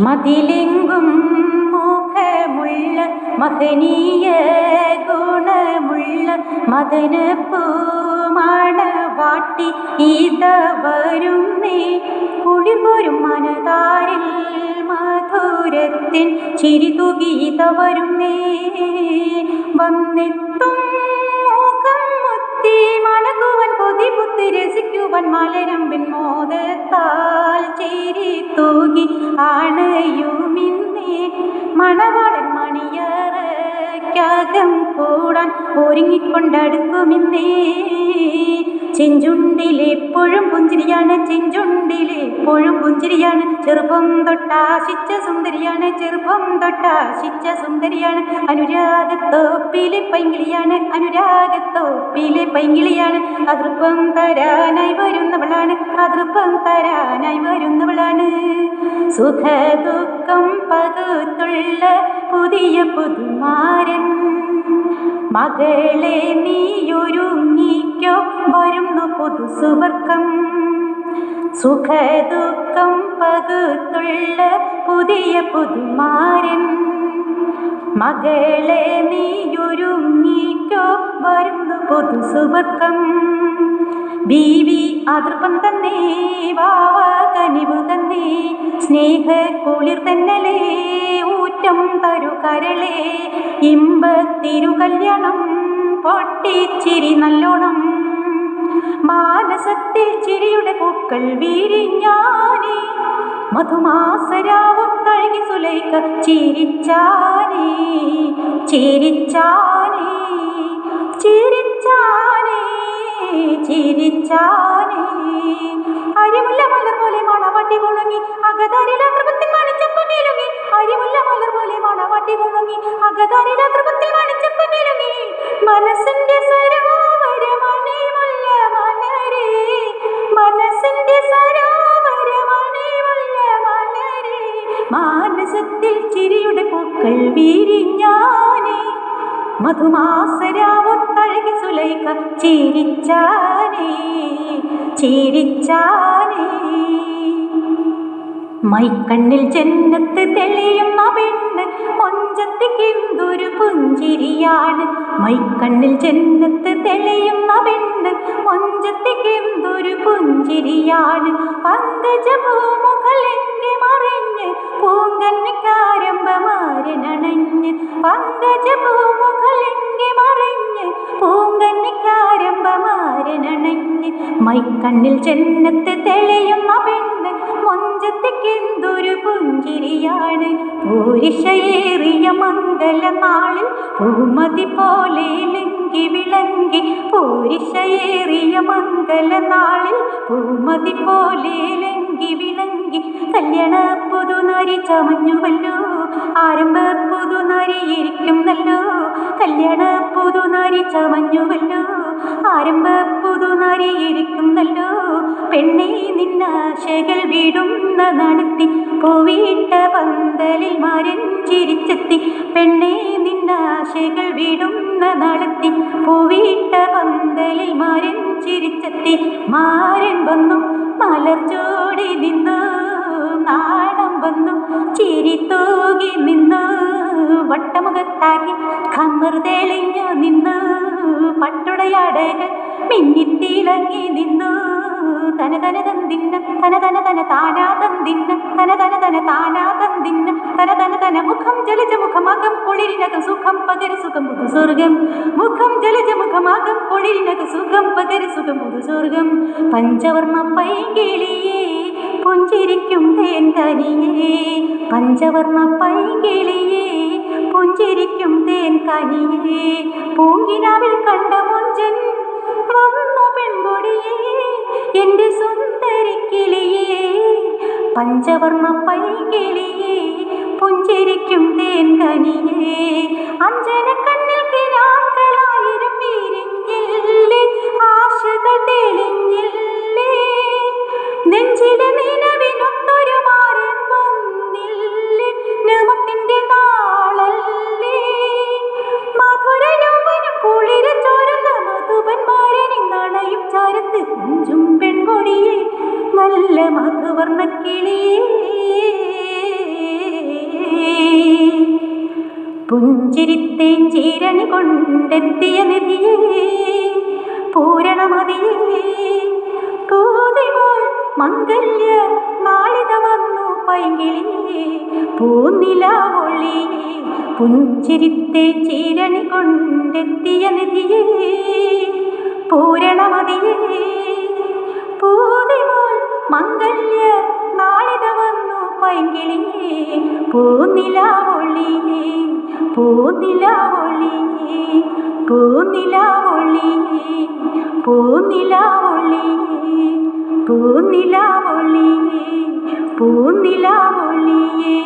മതിലെങ്കും മുഖമുള്ള മഹനീയ ഗുണമുള്ള മദനപ്പൂമണവാട്ടി ഇത വരുന്നേ. കുളിർപോരും മനതാരിൽ മധുരത്തിൻ ചിരി തൂകി ഇത വരുന്നേ. വന്നെത്തും പുത്തി രസിക്കുവൻ മലരമ്പിൻ മോദത്താൽ ചിരി തൂകി ആണയുമിന്നേ. മണവാളൻ മണിയറയ്ക്കകം കൂടാൻ ഒരുങ്ങിക്കൊണ്ടടുക്കുമിന്നേ. ചെഞ്ചുണ്ടിലെപ്പോഴും പുഞ്ചിരിയാണ് ചെഞ്ചുണ്ടിലെപ്പോഴും പുഞ്ചിരിയാണ്. ചെറുപ്പം തൊട്ടാശിച്ച സുന്ദരിയാണ്. ചെറുപ്പം തൊട്ടാശിച്ച സുന്ദരിയാണ്. അനുരാഗത്തോപ്പിലെ പൈങ്കിളിയാണ്. അനുരാഗത്തോപ്പിലെ പൈങ്കിളിയാണ്. അതൃപ്പം തരാനായി വരുന്നവളാണ്. അതൃപ്പം തരാനായി വരുന്നവളാണ്. സുഖ ദുഃഖം പകുത്തുള്ള പുതിയ പുതുമാരൻ. മകളെ നീയൊരുങ്ങിക്കോ സുഖ സുഖദുഃഖം പകുത്തുള്ള പുതിയ പുതുമാരൻ. മകളെ നീയൊരുങ്ങിക്കോ വരുന്നു പുതു സുവർക്കം ബീവി അതൃപ്പം തന്നെ വാവ കനിവ് തന്നെ. സ്നേഹ കുളിർ തന്നലേ ഊറ്റം തരു കരളേ. ഇമ്പത്തിരു തിരു കല്യാണം പൊട്ടിച്ചിരി നല്ലോണം. മാനസത്തിൽ ചിരിയുടെ പൂക്കൾ വീരിഞ്ഞാനേ മധുമാസരാവൊത്തഴകി സുലൈക്ക ചിരിച്ചാനേ. ചിരിച്ചാനേ. ചിരിച്ചാനേ. ചിരിച്ചാനേ. അരിമുല്ല മലർ പോലെ മണവാട്ടി കുണുങ്ങി അകതാരിലാതൃപത്തിൽ മണിച്ചപ്പനിലുങ്ങി അരിമുല്ല മലർ പോലെ മണവാട്ടി കുണുങ്ങി അകതാരിലാതൃപത്തിൽ മണിച്ചപ്പനിലുങ്ങി മനസ്സിന്റെ പൂക്കൾ വീരിഞ്ഞാനേ സുലൈക ചിരിച്ചാനേ ചിരിച്ചാനേ. മൈക്കണ്ണിൽ ജന്നത്ത് തെളിയുന്ന പെണ്ണ് മൊഞ്ചത്തിക്കെന്തൊരു പുഞ്ചിരിയാണ്. മൈക്കണ്ണിൽ ജന്നത്ത് തെളിയുന്ന പെണ്ണ് മൊഞ്ചത്തിക്കെന്തൊരു പുഞ്ചിരിയാണ്. പങ്കജ പൂമുഖലെങ്കി മറിഞ്ഞ് പൂങ്കന്നിക്കാരമ്പമാരനണഞ്ഞ് പങ്കജ പൂമുഖലെങ്കി മറിഞ്ഞ് പൂങ്കന്നിക്കാരംഭമാരനണഞ്ഞ് മൈക്കണ്ണിൽ ചെന്നത്ത് തെളിയുന്ന പെണ്ണ് മൊഞ്ചത്തേക്കെന്തൊരു പുഞ്ചിരിയാണ്. പൂരിഷയേറിയ മംഗല നാളിൽ പൂമതി പോലെ ലിങ്കി വിളങ്കി പൂരിഷയേറിയ മംഗല നാളിൽ പൂമതി പോലെ ലിങ്കി വിളങ്കി കല്യാണ പുതുനാരി ചമഞ്ഞുവല്ലോ. ആരംഭ പുതുനാരി ഇരിക്കുന്നല്ലോ. കല്യാണ പുതുനാരി ചമഞ്ഞുവല്ലോ. ആരംഭ പുതുനാരി ഇരിക്കുന്നല്ലോ. പെണ്ണെ നിന്നാശകൾ വിടുന്ന നടത്തി. പൂവിട്ട പന്തലിൽ മാരഞ്ചിരിച്ചെത്തി പെണ്ണെ നിന്നാശകൾ വിടുന്ന നടത്തി. പൂവിട്ട പന്തലിൽ മരൻ ചിരിച്ചെത്തി. മാരൻ വന്നു മലർ ചോടി നിന്നു. നാണം വന്നു. ചിരി നിന്ന്. വട്ടമുഖത്താക്കി കമ്മർ തെളിഞ്ഞു നിന്ന്. പട്ടുടയാടകൾ മിന്നിത്തിളങ്ങി നിന്നു. തന തന തന്തിന്ന തന തന തന താനാ തന്തിന്ന തന തന തന താനാ തന്തിന്ന തന തന തന മുഖം ജലജ മുഖമാകം കുളിരിനകം സുഖം പകര സുഖം പുതു സ്വർഗം മുഖം ജലജ മുഖമാകം കുളിരിനകം സുഖം പകര സുഖം പുതു സ്വർഗം പഞ്ചവർണ പൈകിളിയേ പുഞ്ചിരിക്കും തേൻകനിയേ പഞ്ചവർണ പൈകിളിയേ പുഞ്ചിരിക്കും തേൻകനിയേ പൂങ്കിനാവിൽ കണ്ട മുഞ്ചൻ വന്നു പെൺകൊടിയേ എന്റെ സുന്ദരിക്കിളിയേ പഞ്ചവർണ പൈകിളിയേ പുഞ്ചിരിക്കും തേൻ കനിയേ പുഞ്ചിരിത്തേൻ ചീരണി കൊണ്ടെത്തിയ നിധിയേ പൂരണമതിയേ. പൂതിമോൾ മംഗല്യ നാളിത വന്നു പൈങ്കിളിയേ പൂനിലാവൊളിയേ പുഞ്ചിരിത്തെ ചീരണി കൊണ്ടെത്തിയ നിധിയേ പൂരണമതിയേ. പൂതിമോൾ മംഗല്യ നാളിത വന്നു പൈങ്കിളിയേ പൂനിലാവൊളിയേ പൂനിലാവൊളിയേ പൂനിലാവൊളിയേ പൂനിലാവൊളിയേ പൂനിലാവൊളിയേ പൂനിലാവൊളിയേ